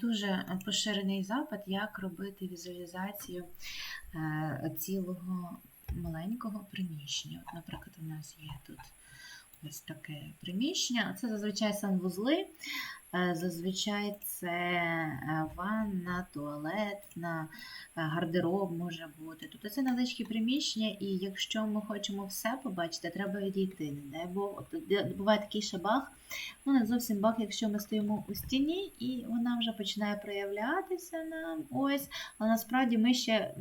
Дуже поширений запит, як робити візуалізацію е, цілого маленького приміщення. Наприклад, у нас є тут ось таке приміщення. Це зазвичай санвузли, зазвичай це е, ванна, туалет, на е, гардероб може бути. Тобто це невеличкі приміщення, і якщо ми хочемо все побачити, треба відійти. Не дай буває такий шабах, ну не зовсім баг, якщо ми стоїмо у стіні, і вона вже починає проявлятися нам ось. Але насправді ми ще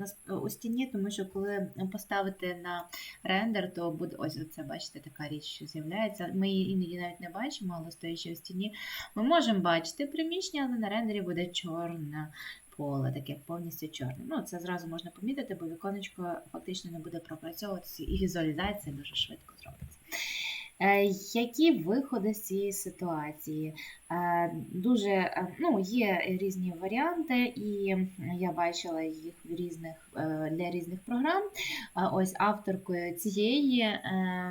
у стіні, тому що коли поставити на рендер, то буде ось це, бачите, така річ, що з'являється. Ми її іноді навіть не бачимо, але стоячи у стіні, ми можемо бачити приміщення, але на рендері буде чорне поле, таке повністю чорне. Ну, це зразу можна помітити, бо віконечко фактично не буде пропрацьовуватися, і візуалізація дуже швидко зробиться. Е, Які виходи з цієї ситуації? Е, Дуже е, ну, є різні варіанти, і я бачила їх в різних, для різних програм. Ось авторкою цієї,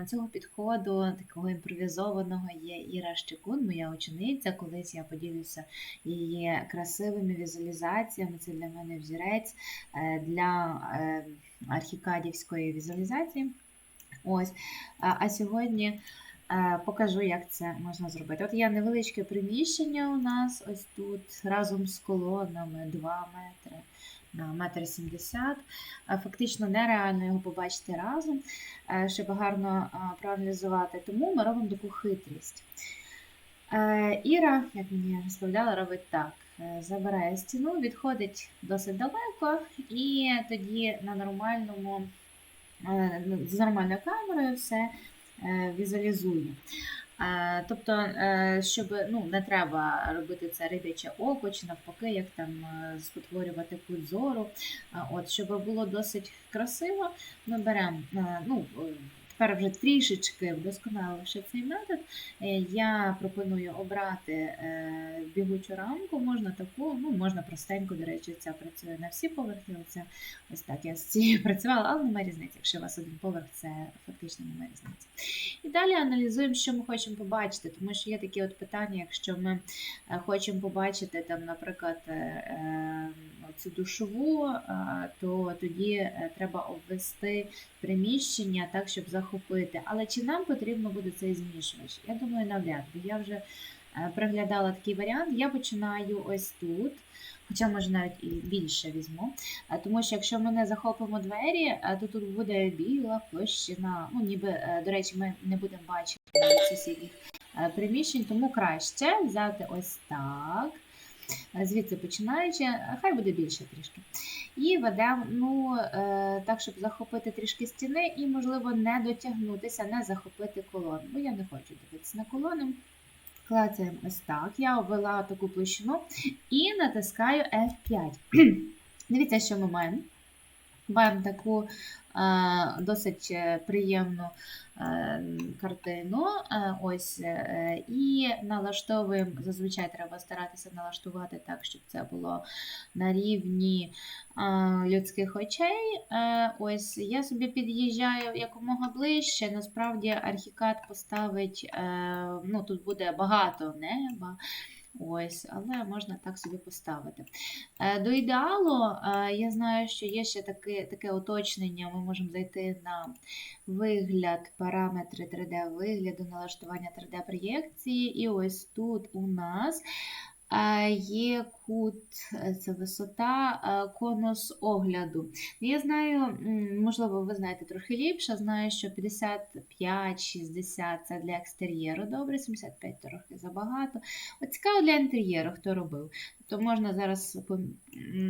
цього підходу, такого імпровізованого, є Іра Щекун, моя учениця. Колись я поділюся її красивими візуалізаціями. Це для мене взірець для архікадівської візуалізації. Ось. А сьогодні е, покажу, як це можна зробити. От є невеличке приміщення у нас ось тут разом з колонами 2 метри на метр сімдесят. Е, Фактично нереально його побачити разом, е, щоб гарно проаналізувати. Тому ми робимо таку хитрість. Іра, як мені розповідала, робить так. Забирає стіну, відходить досить далеко, і тоді на нормальному з нормальною камерою все е, візуалізує. Е, Тобто, е, щоб ну, не треба робити це рибяче око, чи навпаки, як там е, спотворювати кут зору. От, щоб було досить красиво, ми беремо, е, ну, е, тепер вже трішечки вдосконаливши цей метод, е, я пропоную обрати е, бігучу рамку, можна таку, ну, можна простенько, до речі, ця працює на всі поверхи. Оце Ось так я з цією працювала, але немає різниці. Якщо у вас один поверх, це фактично немає різниці. І далі аналізуємо, що ми хочемо побачити, тому що є такі от питання, якщо ми е, хочемо побачити, там, наприклад, цю душову, то тоді треба обвести приміщення так, щоб захопити. Але чи нам потрібно буде цей змішувач? Я думаю, навряд, бо я вже е, приглядала такий варіант. Я починаю ось тут. Хоча, може, навіть і більше візьму. Тому що якщо ми не захопимо двері, то тут буде біла площина. Ну, ніби, е, до речі, ми не будемо бачити сусідніх е, приміщень, тому краще взяти ось так. Е, Звідси починаючи, е, хай буде більше трішки. І ведемо ну, е, так, щоб захопити трішки стіни і, можливо, не дотягнутися, не захопити колону. Бо я не хочу дивитися на колони. Клацаємо ось так. Я обвела таку площину і натискаю F5. Дивіться, що ми маємо. Маємо таку е, досить е, приємну е, картину. Ось, і налаштовуємо, зазвичай треба старатися налаштувати так, щоб це було на рівні людських очей. Ось я собі під'їжджаю якомога ближче. Насправді архікад поставить, ну тут буде багато неба. Ось, але можна так собі поставити. Е, До ідеалу, е, я знаю, що є ще таке, таке уточнення. Ми можемо зайти на вигляд, параметри 3D-вигляду, налаштування 3D-проєкції. І ось тут у нас є кут, е, це висота, е, конус огляду. Я знаю, можливо, ви знаєте трохи ліпше, знаю, що 55-60 це для екстер'єру добре, 75 трохи забагато. От цікаво для інтер'єру, хто робив. Тобто можна зараз,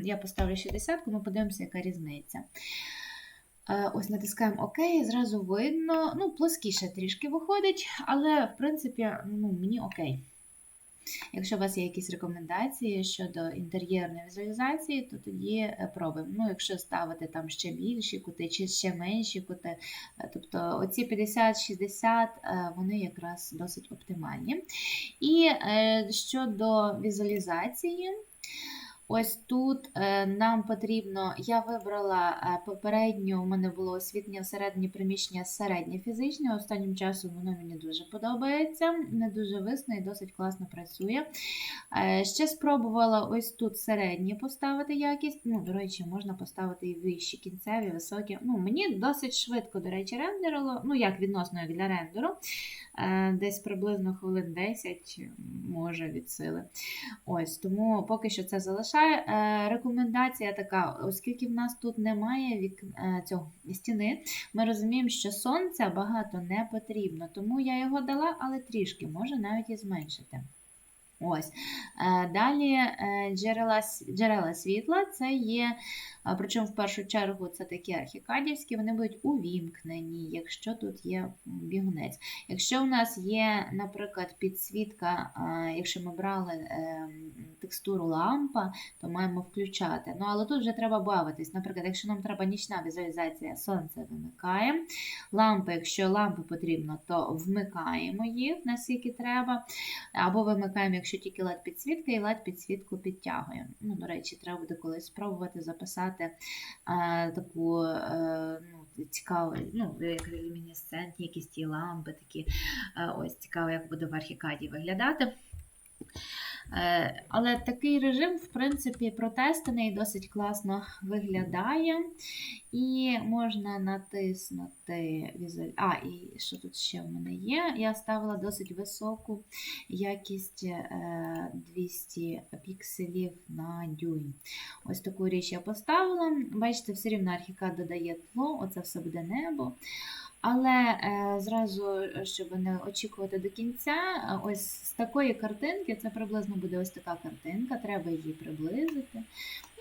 я поставлю 60, ми подивимося, яка різниця. Е, Ось натискаємо ОК, і зразу видно, ну, плоскіше трішки виходить, але в принципі ну, мені окей. Якщо у вас є якісь рекомендації щодо інтер'єрної візуалізації, то тоді е, пробуємо. Ну, якщо ставити там ще більші кути чи ще менші кути, е, тобто оці 50-60, е, вони якраз досить оптимальні. І щодо візуалізації, Ось тут е, нам потрібно, я вибрала е, попередньо, у мене було освітлення всередині приміщення середнє фізичне. Останнім часом воно мені дуже подобається, не дуже висно і досить класно працює. Е, Ще спробувала ось тут середнє поставити якість. Ну, до речі, можна поставити і вищі, кінцеві, високі. Ну, мені досить швидко, до речі, рендерило, ну як відносно як для рендеру. Е, Десь приблизно хвилин 10 може від сили. Ось тому поки що це залишає. Е, Рекомендація така, оскільки в нас тут немає вік... е, цього стіни, ми розуміємо, що сонця багато не потрібно, тому я його дала, але трішки, може навіть і зменшити. Ось. Е, Далі е, джерела, джерела світла це є, причому в першу чергу це такі архікадівські, вони будуть увімкнені, якщо тут є бігунець. Якщо у нас є, наприклад, підсвітка, якщо ми брали е, текстуру лампа, то маємо включати. Ну, але тут вже треба бавитись. Наприклад, якщо нам треба нічна візуалізація, сонце вимикаємо. Лампи, якщо лампи потрібно, то вмикаємо їх наскільки треба. Або вимикаємо, якщо тільки лед підсвітка, і лед підсвітку підтягуємо. Ну, до речі, треба буде колись спробувати записати е, таку е, ну, цікаву, ну, як люмінесцентні якісь ті лампи, такі е, ось цікаво, як буде в архікаді виглядати. Е, Але такий режим, в принципі, протестений досить класно виглядає. І можна натиснути візуаль... А, і що тут ще в мене є? Я ставила досить високу якість е, 200 пікселів на дюйм. Ось таку річ я поставила. Бачите, все рівно архікад додає тло, оце все буде небо. Але е, зразу, щоб не очікувати до кінця, е, ось з такої картинки, це приблизно буде ось така картинка, треба її приблизити.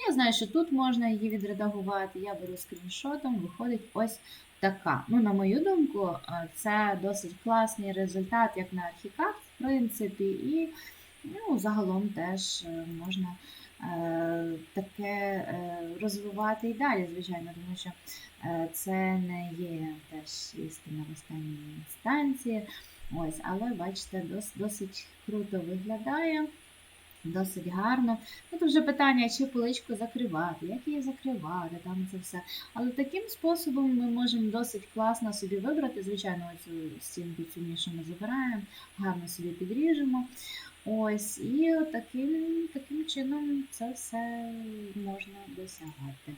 Я знаю, що тут можна її відредагувати. Я беру скріншотом, виходить ось така. Ну, на мою думку, е, це досить класний результат, як на архікад, в принципі, і ну, загалом теж е, можна е, таке е, розвивати і далі, звичайно, тому що е, це не є теж істина в останній інстанції. Ось, але бачите, дос, досить круто виглядає. Досить гарно. Тут вже питання, чи поличку закривати, як її закривати, там це все. Але таким способом ми можемо досить класно собі вибрати. Звичайно, цю стінку цю нішу ми забираємо, гарно собі підріжемо. Ось, і таким, таким чином це все можна досягати.